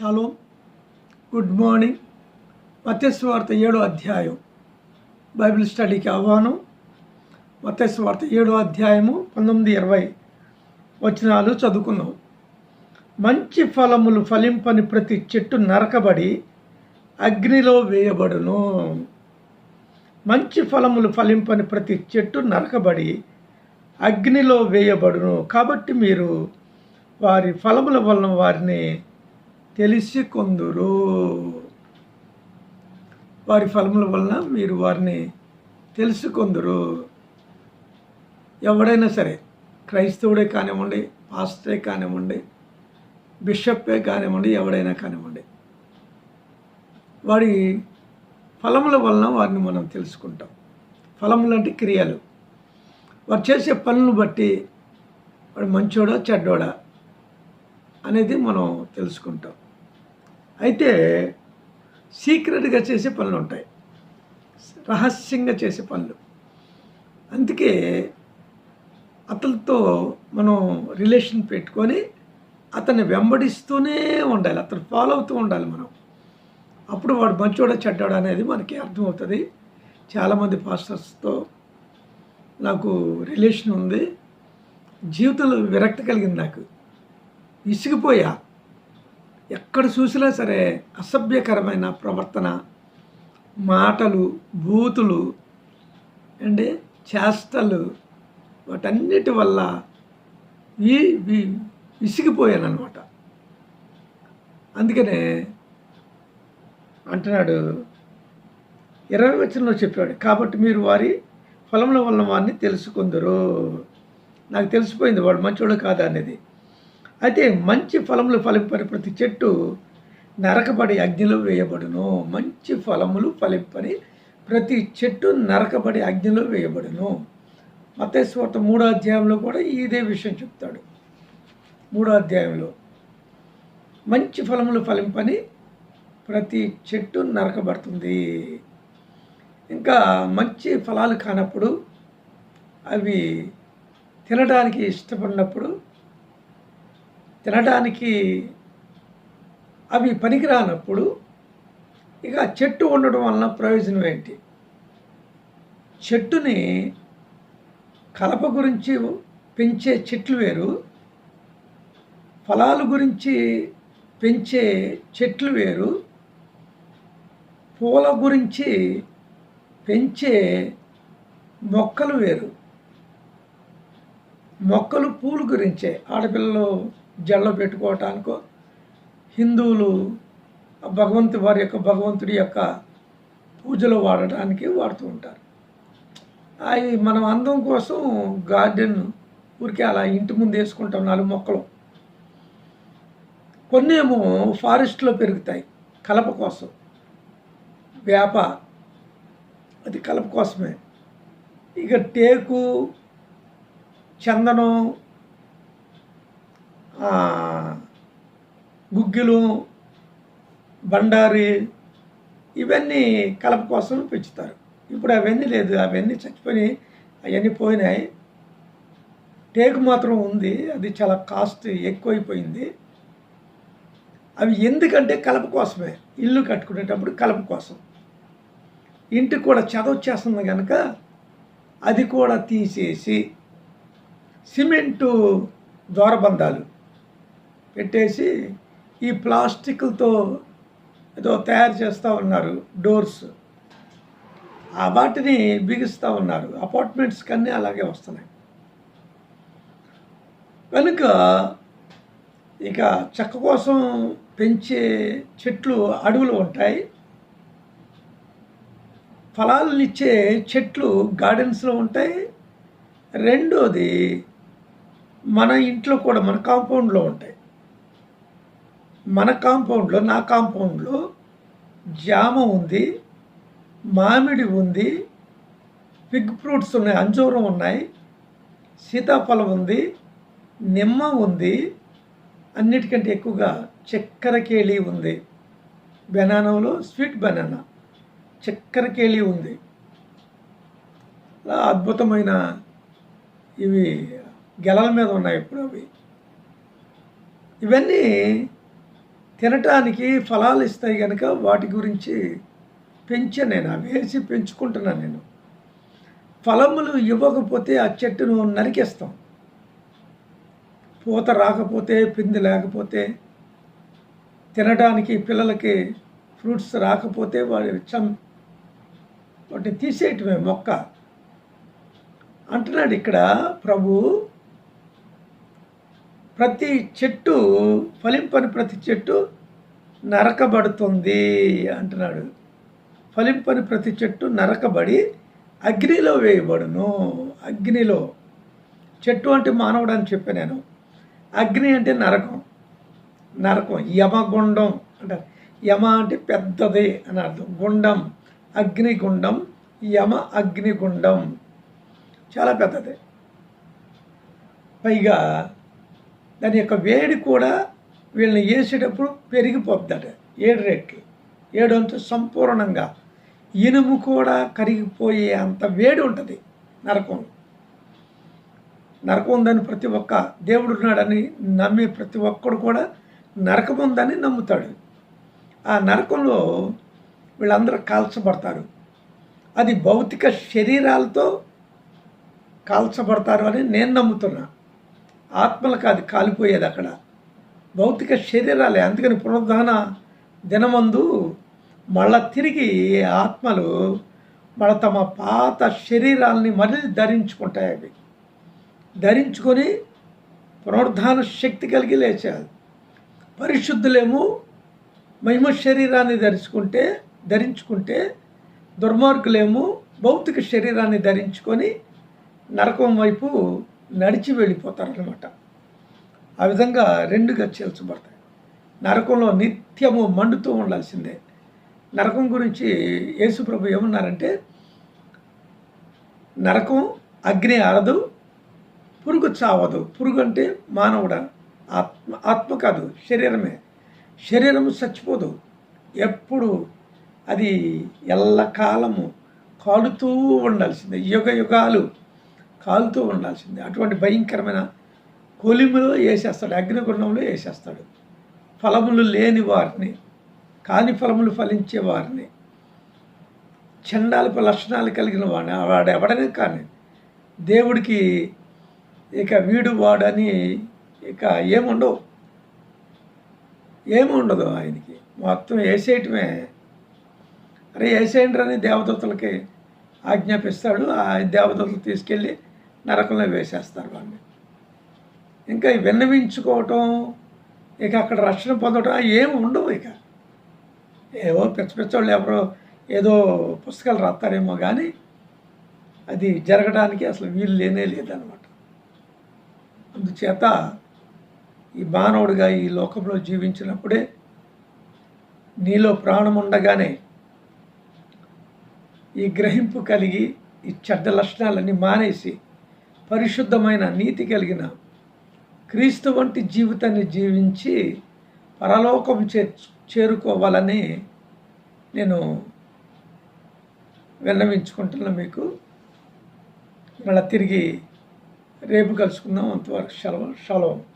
Shallow. Good morning. మత్స్యవార్త ఏడో అధ్యాయం Bible స్టడీకి ఆహ్వానం. మత్స్యవార్త ఏడో అధ్యాయము పంతొమ్మిది ఇరవై వచనాలు చదువుకున్నాం మంచి ఫలములు ఫలింపని ప్రతి చెట్టు నరకబడి అగ్నిలో వేయబడును. మంచి ఫలములు ఫలింపని ప్రతి చెట్టు నరకబడి అగ్నిలో వేయబడును. కాబట్టి మీరు వారి ఫలముల వలన వారిని తెలిసి కొందరు వారి ఫలముల వలన మీరు వారిని తెలుసుకొందరు. ఎవడైనా సరే క్రైస్తవుడే కానివ్వండి పాస్టరే కానివ్వండి బిషప్పే కానివ్వండి ఎవడైనా కానివ్వండి. వాడి ఫలముల వలన వారిని మనం తెలుసుకుంటాం. ఫలములు అంటే క్రియలు. వారు చేసే పనులను బట్టి వాడు మంచోడా చెడ్డోడా అనేది మనం తెలుసుకుంటాం. అయితే సీక్రెట్గా చేసే పనులు ఉంటాయి. రహస్యంగా చేసే పనులు. అందుకే అతనితో మనం రిలేషన్ పెట్టుకొని అతన్ని వెంబడిస్తూనే ఉండాలి. అతను ఫాలో అవుతూ ఉండాలి మనం. అప్పుడు వాడు మంచోడ చెడ్డాడు అనేది మనకి అర్థమవుతుంది. చాలామంది పాస్టర్స్తో నాకు రిలేషన్ ఉంది. జీవితంలో విరక్తి కలిగింది నాకు. విసిగిపోయా ఎక్కడ చూసినా సరే అసభ్యకరమైన ప్రవర్తన మాటలు బూతులు అండి చేష్టలు వాటన్నిటి వల్ల ఈ విసిగిపోయాను అనమాట అందుకనే అంటున్నాడు ఇరవై వచనంలో చెప్పాడు కాబట్టి మీరు వారి ఫలముల వల్ల వారిని తెలుసుకుందరు. నాకు తెలిసిపోయింది వాడు మంచోడు కాదా అనేది. అయితే మంచి ఫలములు ఫలింపని ప్రతి చెట్టు నరకబడి అగ్నిలో వేయబడును. మంచి ఫలములు ఫలింపని ప్రతి చెట్టు నరకబడి అగ్నిలో వేయబడును. మతేశ్వర్త మూడో అధ్యాయంలో కూడా ఇదే విషయం చెప్తాడు. మూడో అధ్యాయంలో మంచి ఫలములు ఫలింపని ప్రతి చెట్టు నరకబడుతుంది. ఇంకా మంచి ఫలాలు కానప్పుడు అవి తినడానికి ఇష్టపడినప్పుడు తినడానికి అవి పనికిరానప్పుడు ఇక చెట్టు ఉండడం వలన ప్రయోజనం ఏంటి? చెట్టుని కలప గురించి పెంచే చెట్లు వేరు ఫలాలు గురించి పెంచే చెట్లు వేరు పూల గురించి పెంచే మొక్కలు వేరు. మొక్కలు పూలు గురించే. ఆడపిల్లలు జల్లో పెట్టుకోవటానికో హిందువులు ఆ భగవంతు వారి యొక్క భగవంతుడి యొక్క పూజలో వాడటానికి వాడుతూ ఉంటారు. అవి మనం అందం కోసం గార్డెన్ ఊరికే అలా ఇంటి ముందు వేసుకుంటాం నాలుగు మొక్కలు. కొన్ని ఏమో ఫారెస్ట్లో పెరుగుతాయి కలప కోసం. వేప అది కలప కోసమే. ఇక టేకు చందనం గుగ్గిలు బండారి ఇవన్నీ కలప కోసం పెంచుతారు. ఇప్పుడు అవన్నీ లేదు. అవన్నీ చచ్చిపోయి అవన్నీ పోయినాయి. టేకు మాత్రం ఉంది. అది చాలా కాస్ట్ ఎక్కువైపోయింది. అవి ఎందుకంటే కలప కోసమే. ఇల్లు కట్టుకునేటప్పుడు కలప కోసం. ఇంటికి కూడా చదవచ్చేస్తుంది కనుక అది కూడా తీసేసి సిమెంటు ద్వారబంధాలు పెట్టేసి ఈ ప్లాస్టిక్లతో ఏదో తయారు చేస్తూ ఉన్నారు డోర్స్. ఆ వాటిని బిగిస్తూ ఉన్నారు. అపార్ట్మెంట్స్ కన్నీ అలాగే వస్తున్నాయి. కనుక ఇక చెక్క కోసం పెంచే చెట్లు అడవులు ఉంటాయి. ఫలాలనిచ్చే చెట్లు గార్డెన్స్లో ఉంటాయి. రెండోది మన ఇంట్లో కూడా మన కాంపౌండ్లో ఉంటాయి. మన కాంపౌండ్లో నా కాంపౌండ్లో జామ ఉంది మామిడి ఉంది ఫిగ్ ఫ్రూట్స్ ఉన్నాయి అంజూరం ఉన్నాయి సీతాఫలం ఉంది నిమ్మ ఉంది అన్నిటికంటే ఎక్కువగా చక్కెర కేళి ఉంది. బెనానాలో స్వీట్ బెనానా చక్కెర కేళి ఉంది. అలా అద్భుతమైన ఇవి గెలల మీద ఉన్నాయి ఇప్పుడు అవి. ఇవన్నీ తినటానికి ఫలాలు ఇస్తాయి కనుక వాటి గురించి పెంచాను నేను అవి వేసి పెంచుకుంటున్నాను నేను. ఫలములు ఇవ్వకపోతే ఆ చెట్టును నరికేస్తాం. పూత రాకపోతే పిండి లేకపోతే తినడానికి పిల్లలకి ఫ్రూట్స్ రాకపోతే వాడి చం వాటిని తీసేయటమే మొక్క. అంటున్నాడు ఇక్కడ ప్రభు ప్రతి చెట్టు ఫలింపని ప్రతి చెట్టు నరకబడుతుంది అంటున్నాడు. ఫలింపని ప్రతి చెట్టు నరకబడి అగ్నిలో వేయబడును. అగ్నిలో. చెట్టు అంటే మానవుడు అని చెప్పాను నేను. అగ్ని అంటే నరకం. నరకం. యమగుండం అంటారు. యమ అంటే పెద్దది అని అర్థం. గుండం. అగ్నిగుండం. యమ అగ్నిగుండం. చాలా పెద్దది. పైగా దాని యొక్క వేడి కూడా వీళ్ళని వేసేటప్పుడు పెరిగిపోద్దట ఏడు రెట్లు. ఏడు సంపూర్ణంగా. ఇనుము కూడా కరిగిపోయే అంత వేడి ఉంటుంది నరకం. నరకం ఉందని ప్రతి ఒక్క దేవుడు ఉన్నాడని నమ్మే ప్రతి ఒక్కడు కూడా నరకం ఉందని నమ్ముతాడు. ఆ నరకంలో వీళ్ళందరూ కాల్చబడతారు. అది భౌతిక శరీరాలతో కాల్చబడతారు అని నేను నమ్ముతున్నా. ఆత్మలకు అది కాలిపోయేది అక్కడ. భౌతిక శరీరాలే అందుకని పునరుద్ధాన దినమందు మళ్ళా తిరిగి ఆత్మలు మళ్ళీ తమ పాత శరీరాలని మళ్ళీ ధరించుకుంటాయి అవి. ధరించుకొని పునరుద్ధాన శక్తి కలిగి లేచారు పరిశుద్ధులేమో మహిమ శరీరాన్ని ధరించుకుంటే ధరించుకుంటే దుర్మార్గులేమో భౌతిక శరీరాన్ని ధరించుకొని నరకం వైపు నడిచి వెళ్ళిపోతారనమాట ఆ విధంగా రెండుగా చేల్చబడతాయి నరకంలో నిత్యము మండుతూ ఉండాల్సిందే. నరకం గురించి యేసుప్రభు ఏమన్నారంటే నరకం అగ్ని ఆడదు పురుగు చావదు. పురుగు అంటే మానవుడ ఆత్మ ఆత్మ కాదు శరీరమే. శరీరము చచ్చిపోదు. ఎప్పుడు అది ఎల్లకాలము కాలుతూ ఉండాల్సిందే. యుగ యుగాలు కాలుతూ ఉండాల్సిందే. అటువంటి భయంకరమైన కొలిములో వేసేస్తాడు అగ్నిగుణంలో వేసేస్తాడు ఫలములు లేని వారిని కాని ఫలములు ఫలించే వారిని చండాలపు లక్షణాలు కలిగిన వాడిని వాడు ఎవడనే కానీ దేవుడికి ఇక వీడు వాడని ఇక ఏముండవు. ఏముండదు ఆయనకి. మొత్తం వేసేయటమే అరే వేసేయండి అని దేవదత్తులకి ఆజ్ఞాపిస్తాడు. ఆ దేవదత్తులు తీసుకెళ్ళి నరకంలో వేసేస్తారు వాడిని. ఇంకా విన్నవించుకోవటం ఇక అక్కడ రక్షణ పొందటం ఏమి ఉండవు ఇక. ఏవో పిచ్చ పిచ్చోళ్ళు ఎవరో ఏదో పుస్తకాలు రాస్తారేమో కానీ అది జరగడానికి అసలు వీలు లేనే లేదనమాట అందుచేత ఈ మానవుడిగా ఈ లోకంలో జీవించినప్పుడే నీలో ప్రాణం ఉండగానే ఈ గ్రహింపు కలిగి ఈ చెడ్డ లక్షణాలన్నీ మానేసి పరిశుద్ధమైన నీతి కలిగిన క్రీస్తు వంటి జీవితాన్ని జీవించి పరలోకం చే చేరుకోవాలని నేను విన్నవించుకుంటున్నా మీకు. మళ్ళీ తిరిగి రేపు కలుసుకుందాం. అంతవరకు సెలవు సెలవు